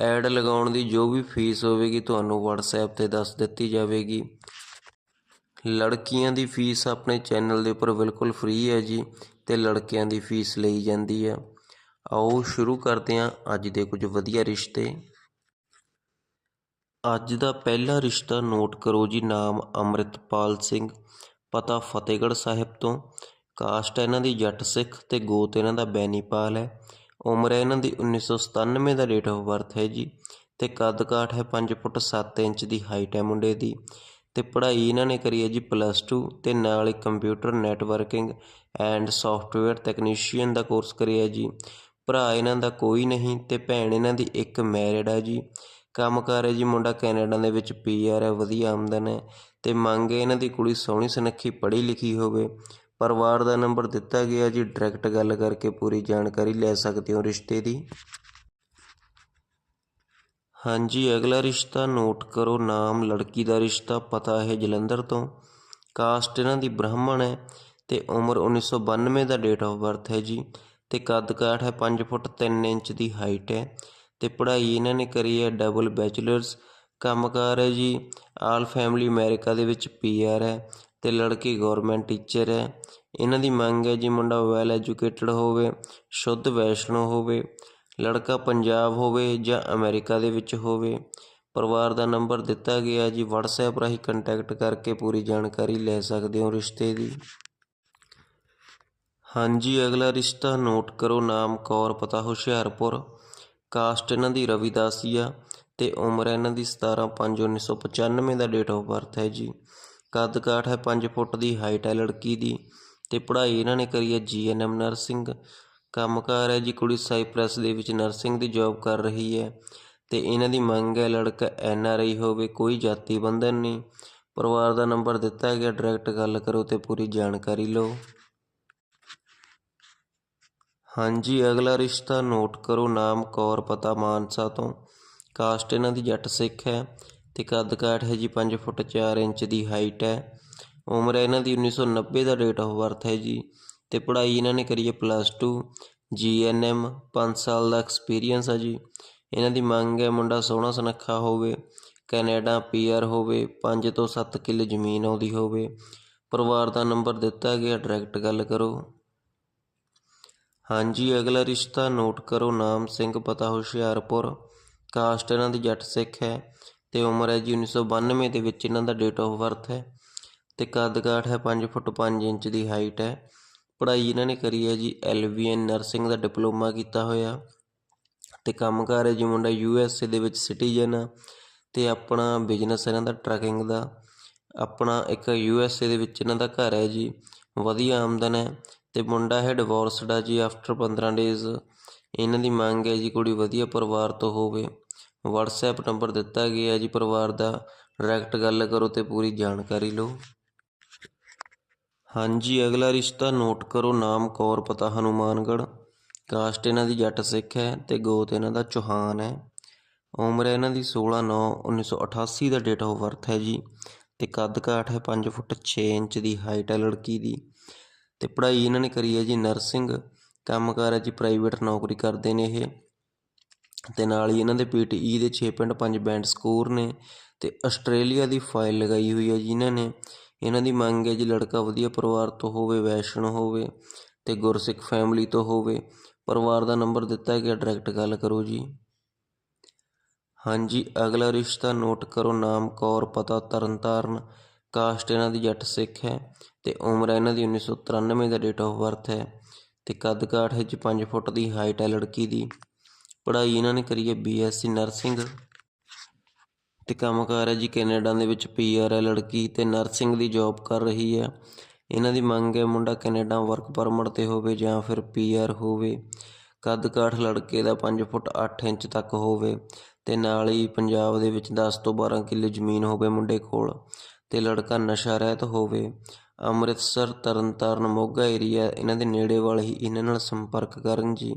Add ਲਗਾਉਣ ਦੀ ਜੋ ਵੀ fees ਹੋਵੇਗੀ ਤੁਹਾਨੂੰ WhatsApp ਤੇ ਦੱਸ ਦਿੱਤੀ ਜਾਵੇਗੀ। ਲੜਕੀਆਂ ਦੀ ਫੀਸ ਆਪਣੇ ਚੈਨਲ ਦੇ ਉੱਪਰ ਬਿਲਕੁਲ ਫ੍ਰੀ ਹੈ ਜੀ ਤੇ ਲੜਕਿਆਂ ਦੀ ਫੀਸ ਲਈ ਜਾਂਦੀ ਹੈ। ਆਓ ਸ਼ੁਰੂ ਕਰਦੇ ਹਾਂ ਅੱਜ ਦੇ ਕੁਝ ਵਧੀਆ ਰਿਸ਼ਤੇ। ਅੱਜ ਦਾ ਪਹਿਲਾ ਰਿਸ਼ਤਾ ਨੋਟ ਕਰੋ ਜੀ, ਨਾਮ ਅੰਮ੍ਰਿਤਪਾਲ ਸਿੰਘ, ਪਤਾ ਫਤਿਹਗੜ੍ਹ ਸਾਹਿਬ ਤੋਂ। ਕਾਸਟ ਇਹਨਾਂ ਦੀ ਜੱਟ ਸਿੱਖ ਤੇ ਗੋਤ ਇਹਨਾਂ ਦਾ ਬੈਨੀਪਾਲ ਹੈ। ਉਮਰ ਹੈ ਇਹਨਾਂ ਦੀ 1997 ਦਾ ਡੇਟ ਆਫ ਬਰਥ ਹੈ ਜੀ ਤੇ ਕੱਦ ਕਾਠ ਹੈ 5 ਫੁੱਟ 7 ਇੰਚ ਦੀ ਹਾਈਟ ਹੈ ਮੁੰਡੇ ਦੀ ਤੇ ਪੜ੍ਹਾਈ ਇਹਨਾਂ ਨੇ ਕਰੀ ਹੈ ਜੀ ਪਲੱਸ 2 ਤੇ ਨਾਲ ਹੀ computer networking and software technician the course ਕਰਿਆ ਜੀ। ਭਰਾ ਇਹਨਾਂ ਦਾ ਕੋਈ ਨਹੀਂ ਤੇ ਭੈਣ ਇਹਨਾਂ ਦੀ ਇੱਕ ਮੈਰਿਡ ਹੈ ਜੀ। ਕੰਮ ਕੰਮਕਾਰ ਹੈ ਜੀ ਮੁੰਡਾ ਕੈਨੇਡਾ ਦੇ ਵਿੱਚ ਪੀਆਰ ਹੈ, ਵਧੀਆ ਆਮਦਨ ਹੈ ਤੇ ਮੰਗ ਹੈ ਇਹਨਾਂ ਦੀ ਕੁੜੀ ਸੋਹਣੀ ਸੁਨੱਖੀ ਪੜ੍ਹੀ ਲਿਖੀ ਹੋਵੇ। ਪਰਿਵਾਰ ਦਾ ਨੰਬਰ ਦਿੱਤਾ ਗਿਆ ਜੀ। ਡਾਇਰੈਕਟ ਗੱਲ ਕਰਕੇ ਪੂਰੀ ਜਾਣਕਾਰੀ ਲੈ ਸਕਦੇ ਹੋ ਰਿਸ਼ਤੇ ਦੀ। ਹਾਂਜੀ, ਅਗਲਾ ਰਿਸ਼ਤਾ ਨੋਟ ਕਰੋ। ਨਾਮ, ਲੜਕੀ ਦਾ ਰਿਸ਼ਤਾ, ਪਤਾ ਹੈ ਜਲੰਧਰ ਤੋਂ। ਕਾਸਟ ਇਹਨਾਂ ਦੀ ਬ੍ਰਾਹਮਣ ਹੈ ਤੇ ਉਮਰ 1992 ਦਾ ਡੇਟ ਆਫ ਬਰਥ ਹੈ ਜੀ। ਤੇ ਕੱਦ ਕਾਠ ਹੈ 5 ਫੁੱਟ 3 ਇੰਚ ਦੀ ਹਾਈਟ ਹੈ। ਤੇ ਪੜ੍ਹਾਈ ਇਹਨਾਂ ਨੇ ਕਰੀ ਹੈ ਡਬਲ ਬੈਚਲਰਸ ਕੰਮਕਾਰ ਹੈ ਜੀ। ਆਲ ਫੈਮਿਲੀ ਅਮਰੀਕਾ ਦੇ ਵਿੱਚ ਪੀਆਰ ਹੈ। ਅਤੇ ਲੜਕੀ ਗੌਰਮੈਂਟ ਟੀਚਰ ਹੈ। ਇਹਨਾਂ ਦੀ ਮੰਗ ਹੈ ਜੀ ਮੁੰਡਾ ਵੈਲ ਐਜੂਕੇਟਡ ਹੋਵੇ, ਸ਼ੁੱਧ ਵੈਸ਼ਨੋ ਹੋਵੇ, ਲੜਕਾ ਪੰਜਾਬ ਹੋਵੇ ਜਾਂ ਅਮਰੀਕਾ ਦੇ ਵਿੱਚ ਹੋਵੇ। ਪਰਿਵਾਰ ਦਾ ਨੰਬਰ ਦਿੱਤਾ ਗਿਆ ਜੀ, WhatsApp ਰਾਹੀਂ ਕੰਟੈਕਟ ਕਰਕੇ ਪੂਰੀ ਜਾਣਕਾਰੀ ਲੈ ਸਕਦੇ ਹੋ ਰਿਸ਼ਤੇ ਦੀ। ਹਾਂਜੀ, ਅਗਲਾ ਰਿਸ਼ਤਾ ਨੋਟ ਕਰੋ, ਨਾਮ ਕੌਰ, ਪਤਾ ਹੁਸ਼ਿਆਰਪੁਰ। ਕਾਸਟ ਇਹਨਾਂ ਦੀ ਰਵਿਦਾਸੀਆ ਤੇ ਉਮਰ ਇਹਨਾਂ ਦੀ 17/5/1995 ਦਾ ਡੇਟ ਆਫ ਬਰਥ ਹੈ ਜੀ। ਕੱਦ ਕਾਠ ਹੈ 5 ਫੁੱਟ ਦੀ ਹਾਈਟ ਹੈ ਲੜਕੀ ਦੀ ਤੇ ਪੜ੍ਹਾਈ ਇਹਨਾਂ ਨੇ ਕਰੀ ਹੈ ਜੀਐਨਐਮ ਨਰਸਿੰਗ ਕੰਮਕਾਰ ਹੈ ਜੀ ਕੁੜੀ ਸਾਈਪ੍ਰੈਸ ਦੇ ਵਿੱਚ ਨਰਸਿੰਗ ਦੀ ਜੌਬ ਕਰ ਰਹੀ ਹੈ ਤੇ ਇਹਨਾਂ ਦੀ ਮੰਗ ਹੈ ਲੜਕਾ ਐਨਆਰਆਈ ਹੋਵੇ, ਕੋਈ ਜਾਤੀ ਬੰਧਨ ਨਹੀਂ। ਪਰਿਵਾਰ ਦਾ ਨੰਬਰ ਦਿੱਤਾ ਗਿਆ ਡਾਇਰੈਕਟ ਗੱਲ ਕਰੋ ਤੇ ਪੂਰੀ ਜਾਣਕਾਰੀ ਲਓ। ਹਾਂਜੀ, ਅਗਲਾ ਰਿਸ਼ਤਾ ਨੋਟ ਕਰੋ, ਨਾਮ ਕੌਰ, ਪਤਾ ਮਾਨਸਾ ਤੋਂ। ਕਾਸਟ ਇਹਨਾਂ ਦੀ ਜੱਟ ਸਿੱਖ ਹੈ। ਤੇ ਕੱਦ ਕਾਠ ਹੈ ਜੀ 5 ਫੁੱਟ 4 ਇੰਚ ਦੀ ਹਾਈਟ ਹੈ। ਉਮਰ ਹੈ ਇਹਨਾਂ ਦੀ 1990 ਦਾ ਡੇਟ ਆਫ ਬਰਥ ਹੈ ਜੀ। ਤੇ ਪੜ੍ਹਾਈ ਇਹਨਾਂ ਨੇ ਕਰੀ ਹੈ ਪਲੱਸ 2 ਜੀਐਨਐਮ 5 ਸਾਲ ਦਾ ਐਕਸਪੀਰੀਅੰਸ ਹੈ ਜੀ। ਇਹਨਾਂ ਦੀ ਮੰਗ ਹੈ ਮੁੰਡਾ ਸੋਹਣਾ ਸੁਨੱਖਾ ਹੋਵੇ, ਕੈਨੇਡਾ ਪੀਆਰ ਹੋਵੇ 5 ਤੋਂ 7 ਕਿੱਲੇ ਜ਼ਮੀਨ ਆਉਂਦੀ ਹੋਵੇ। ਪਰਿਵਾਰ ਦਾ ਨੰਬਰ ਦਿੱਤਾ ਗਿਆ ਡਾਇਰੈਕਟ ਗੱਲ ਕਰੋ। ਹਾਂਜੀ, ਅਗਲਾ ਰਿਸ਼ਤਾ ਨੋਟ ਕਰੋ, ਨਾਮ ਸਿੰਘ, ਪਤਾ, ਹੁਸ਼ਿਆਰਪੁਰ। ਕਾਸਟ ਇਹਨਾਂ ਦੀ ਜੱਟ ਸਿੱਖ ਹੈ। ਤੇ ਉਮਰ ਹੈ ਜੀ 1992 ਦੇ ਵਿੱਚ ਇਹਨਾਂ ਦਾ ਡੇਟ ਆਫ ਬਰਥ ਹੈ ਤੇ ਕੱਦ ਕਾਠ ਹੈ 5 ਫੁੱਟ 5 ਇੰਚ ਦੀ ਹਾਈਟ ਹੈ। ਪੜ੍ਹਾਈ ਇਹਨਾਂ ਨੇ ਕਰੀ ਹੈ ਜੀ ਐਲਵੀਐਨ ਨਰਸਿੰਗ ਦਾ ਡਿਪਲੋਮਾ ਕੀਤਾ ਹੋਇਆ। ਤੇ ਕੰਮਕਾਰ ਹੈ ਜੀ ਮੁੰਡਾ ਯੂਐਸਏ ਦੇ ਵਿੱਚ ਸਿਟੀਜ਼ਨ ਆ ਤੇ ਆਪਣਾ ਬਿਜ਼ਨਸ ਇਹਨਾਂ ਦਾ ਟਰੱਕਿੰਗ ਦਾ। ਆਪਣਾ ਇੱਕ ਯੂਐਸਏ ਦੇ ਵਿੱਚ ਇਹਨਾਂ ਦਾ ਘਰ ਹੈ ਜੀ, ਵਧੀਆ ਆਮਦਨ ਹੈ ਤੇ ਮੁੰਡਾ ਹੈ ਡਿਵੋਰਸਡ ਆ ਜੀ ਆਫਟਰ 15 ਡੇਜ਼ ਇਹਨਾਂ ਦੀ ਮੰਗ ਹੈ ਜੀ ਕੁੜੀ ਵਧੀਆ ਪਰਿਵਾਰ ਤੋਂ ਹੋਵੇ। ਵਟਸਐਪ ਨੰਬਰ ਦਿੱਤਾ ਗਿਆ ਜੀ, ਪਰਿਵਾਰ ਦਾ। ਡਾਇਰੈਕਟ ਗੱਲ ਕਰੋ ਤੇ ਪੂਰੀ ਜਾਣਕਾਰੀ ਲਓ। ਹਾਂਜੀ, ਅਗਲਾ ਰਿਸ਼ਤਾ ਨੋਟ ਕਰੋ। ਨਾਮ ਕੌਰ, ਪਤਾ ਹਨੂਮਾਨਗੜ੍ਹ। ਕਾਸਟ ਇਹਨਾਂ ਦੀ ਜੱਟ ਸਿੱਖ ਹੈ ਤੇ ਗੋਤ ਇਹਨਾਂ ਦਾ ਚੌਹਾਨ ਹੈ। ਉਮਰ ਹੈ ਇਹਨਾਂ ਦੀ 16 9 1988 ਦਾ ਡੇਟ ਆਫ ਬਰਥ ਹੈ ਜੀ। ਤੇ ਕੱਦ ਕਾਠ ਹੈ 5 ਫੁੱਟ 6 ਇੰਚ ਦੀ ਹਾਈਟ ਹੈ ਲੜਕੀ ਦੀ। ਤੇ ਪੜ੍ਹਾਈ ਇਹਨਾਂ ਨੇ ਕਰੀ ਹੈ ਜੀ ਨਰਸਿੰਗ। ਕੰਮਕਾਰ ਹੈ ਜੀ ਪ੍ਰਾਈਵੇਟ ਨੌਕਰੀ ਕਰਦੇ ਨੇ ਇਹ। ਅਤੇ ਨਾਲ ਹੀ ਇਹਨਾਂ ਦੇ ਪੀਟਈ ਦੇ 6.5 ਬੈਂਡ ਸਕੋਰ ਨੇ ਤੇ ਆਸਟ੍ਰੇਲੀਆ ਦੀ ਫਾਈਲ ਲਗਾਈ ਹੋਈ ਹੈ ਜੀ ਇਹਨਾਂ ਨੇ। ਇਹਨਾਂ ਦੀ ਮੰਗ ਹੈ ਜੀ ਲੜਕਾ ਵਧੀਆ ਪਰਿਵਾਰ ਤੋਂ ਹੋਵੇ, ਵੈਸ਼ਨ ਹੋਵੇ ਤੇ ਗੁਰਸਿੱਖ ਫੈਮਿਲੀ ਤੋਂ ਹੋਵੇ। ਪਰਿਵਾਰ ਦਾ ਨੰਬਰ ਦਿੱਤਾ ਗਿਆ ਡਾਇਰੈਕਟ ਗੱਲ ਕਰੋ ਜੀ। ਹਾਂਜੀ, ਅਗਲਾ ਰਿਸ਼ਤਾ ਨੋਟ ਕਰੋ, ਨਾਮ ਕੌਰ, ਪਤਾ ਤਰਨਤਾਰਨ। ਕਾਸਟ ਇਹਨਾਂ ਦੀ ਜੱਟ ਸਿੱਖ ਹੈ ਤੇ ਉਮਰ ਹੈ ਇਹਨਾਂ ਦੀ 1993 ਦਾ ਡੇਟ ਆਫ ਬਰਥ ਹੈ ਤੇ ਕੱਦ ਕਾਠ ਹੈ ਜੀ 5 ਫੁੱਟ ਦੀ ਹਾਈਟ ਹੈ ਲੜਕੀ ਦੀ। ਪੜ੍ਹਾਈ ਇਹਨਾਂ ਨੇ ਕਰੀ ਹੈ ਬੀਐਸਸੀ ਨਰਸਿੰਗ ਤੇ ਕੰਮਕਾਰ ਹੈ ਜੀ ਕੈਨੇਡਾ ਦੇ ਵਿੱਚ ਪੀਆਰ ਹੈ, ਲੜਕੀ ਤੇ ਨਰਸਿੰਗ ਦੀ ਜੌਬ ਕਰ ਰਹੀ ਹੈ। ਇਹਨਾਂ ਦੀ ਮੰਗ ਹੈ ਮੁੰਡਾ ਕੈਨੇਡਾ ਵਰਕ ਪਰਮਿਟ ਤੇ ਹੋਵੇ ਜਾਂ ਫਿਰ ਪੀਆਰ ਹੋਵੇ। ਕੱਦ ਕਾਠ ਲੜਕੇ ਦਾ 5 ਫੁੱਟ 8 ਇੰਚ ਤੱਕ ਹੋਵੇ ਤੇ ਨਾਲ ਹੀ ਪੰਜਾਬ ਦੇ ਵਿੱਚ 10 ਤੋਂ 12 ਕਿੱਲੇ ਜ਼ਮੀਨ ਹੋਵੇ ਮੁੰਡੇ ਕੋਲ ਤੇ ਲੜਕਾ ਨਸ਼ਾ ਰਹਿਤ ਹੋਵੇ। ਅੰਮ੍ਰਿਤਸਰ, ਤਰਨਤਾਰਨ, ਮੋਗਾ ਏਰੀਆ ਇਹਨਾਂ ਦੇ ਨੇੜੇ ਵਾਲੇ ਹੀ ਇਹਨਾਂ ਨਾਲ ਸੰਪਰਕ ਕਰਨ ਜੀ।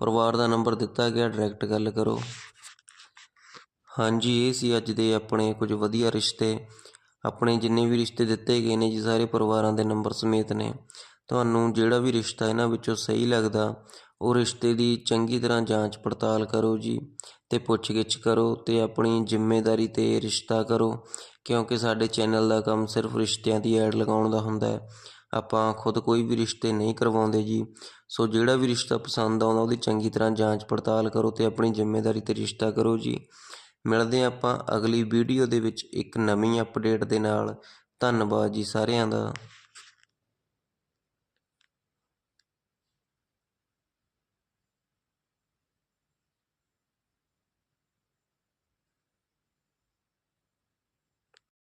ਪਰਿਵਾਰ ਦਾ ਨੰਬਰ ਦਿੱਤਾ ਗਿਆ ਡਾਇਰੈਕਟ ਗੱਲ ਕਰੋ। ਹਾਂਜੀ, ਇਹ ਸੀ ਅੱਜ ਦੇ ਆਪਣੇ ਕੁਝ ਵਧੀਆ ਰਿਸ਼ਤੇ। ਆਪਣੇ ਜਿੰਨੇ ਵੀ ਰਿਸ਼ਤੇ ਦਿੱਤੇ ਗਏ ਨੇ ਜੀ, ਸਾਰੇ ਪਰਿਵਾਰਾਂ ਦੇ ਨੰਬਰ ਸਮੇਤ ਨੇ। ਤੁਹਾਨੂੰ ਜਿਹੜਾ ਵੀ ਰਿਸ਼ਤਾ ਇਹਨਾਂ ਵਿੱਚੋਂ ਸਹੀ ਲੱਗਦਾ, ਉਹ ਰਿਸ਼ਤੇ ਦੀ ਚੰਗੀ ਤਰ੍ਹਾਂ ਜਾਂਚ ਪੜਤਾਲ ਕਰੋ ਜੀ ਤੇ ਪੁੱਛਗਿੱਛ ਕਰੋ ਤੇ ਆਪਣੀ ਜ਼ਿੰਮੇਵਾਰੀ ਤੇ ਰਿਸ਼ਤਾ ਕਰੋ, ਕਿਉਂਕਿ ਸਾਡੇ ਚੈਨਲ ਦਾ ਕੰਮ ਸਿਰਫ ਰਿਸ਼ਤਿਆਂ ਦੀ ਐਡ ਲਗਾਉਣ ਦਾ ਹੁੰਦਾ ਹੈ। ਆਪਾਂ ਖੁਦ ਕੋਈ ਵੀ ਰਿਸ਼ਤੇ ਨਹੀਂ ਕਰਵਾਉਂਦੇ ਜੀ। ਸੋ ਜਿਹੜਾ ਵੀ ਰਿਸ਼ਤਾ ਪਸੰਦ ਆਉਂਦਾ, ਉਹਦੀ ਚੰਗੀ ਤਰ੍ਹਾਂ ਜਾਂਚ ਪੜਤਾਲ ਕਰੋ ਤੇ ਆਪਣੀ ਜ਼ਿੰਮੇਵਾਰੀ ਤੇ ਰਿਸ਼ਤਾ ਕਰੋ ਜੀ। ਮਿਲਦੇ ਹਾਂ ਆਪਾਂ ਅਗਲੀ ਵੀਡੀਓ ਦੇ ਵਿੱਚ ਇੱਕ ਨਵੀਂ ਅਪਡੇਟ ਦੇ ਨਾਲ। ਧੰਨਵਾਦ ਜੀ ਸਾਰਿਆਂ ਦਾ।